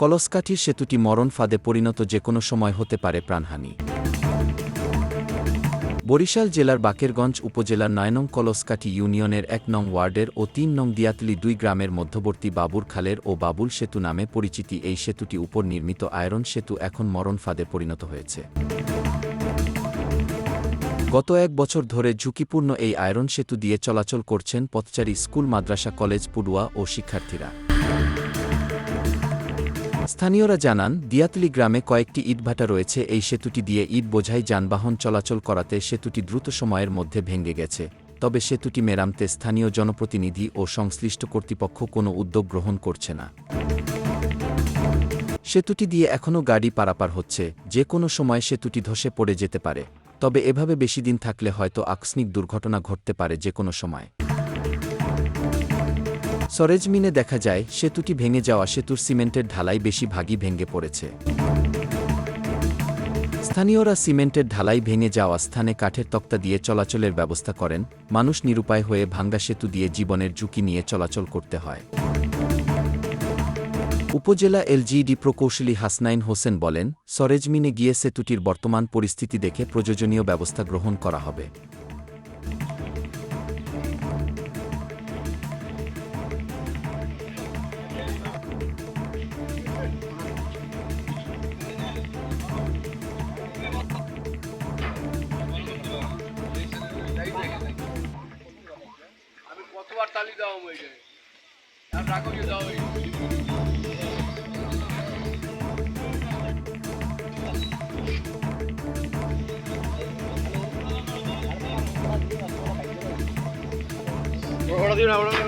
কলসকাঠির সেতুটি মরণ ফাঁদে পরিণত যে কোনো সময় হতে পারে প্রাণহানি। বরিশাল জেলার বাকেরগঞ্জ উপজেলার নয়নং কলসকাঠি ইউনিয়নের এক নং ওয়ার্ডের ও তিন নং দিয়াতলি দুই গ্রামের মধ্যবর্তী বাবুর খালের ও বাবুল সেতু নামে পরিচিতি এই সেতুটি উপর নির্মিত আয়রন সেতু এখন মরণ ফাঁদে পরিণত হয়েছে। গত এক বছর ধরে ঝুঁকিপূর্ণ এই আয়রন সেতু দিয়ে চলাচল করছেন পথচারী স্কুল, মাদ্রাসা, কলেজ, পড়ুয়া ও শিক্ষার্থীরা। স্থানীয়রা জানান, দিয়াতলি গ্রামে কয়েকটি ইটভাটা রয়েছে। এই সেতুটি দিয়ে ইট বোঝাই যানবাহন চলাচল করাতে সেতুটি দ্রুত সময়ের মধ্যে ভেঙে গেছে। তবে সেতুটি মেরামতে স্থানীয় জনপ্রতিনিধি ও সংশ্লিষ্ট কর্তৃপক্ষ কোনো উদ্যোগ গ্রহণ করছে না। সেতুটি দিয়ে এখনও গাড়ি পারাপার হচ্ছে। যে কোনো সময় সেতুটি ধসে পড়ে যেতে পারে। তবে এভাবে বেশি দিন থাকলে হয়তো আকস্মিক দুর্ঘটনা ঘটতে পারে যে কোনো সময়। সরেজমিনে দেখা যায়, সেতুটি ভেঙে যাওয়া সেতুর সিমেন্টের ঢালাই বেশি ভাগই ভেঙে পড়েছে। স্থানীয়রা সিমেন্টের ঢালাই ভেঙে যাওয়া স্থানে কাঠের তক্তা দিয়ে চলাচলের ব্যবস্থা করেন। মানুষ নিরুপায় হয়ে ভাঙ্গা সেতু দিয়ে জীবনের ঝুঁকি নিয়ে চলাচল করতে হয়। উপজেলা এলজিইডি প্রকৌশলী হাসনাইন হোসেন বলেন, সরেজমিনে গিয়ে সেতুটির বর্তমান পরিস্থিতি দেখে প্রয়োজনীয় ব্যবস্থা গ্রহণ করা হবে। তালি দেওয়া হয়ে যায় আর রাখো যে দাও ওটা দিও না ওটা না।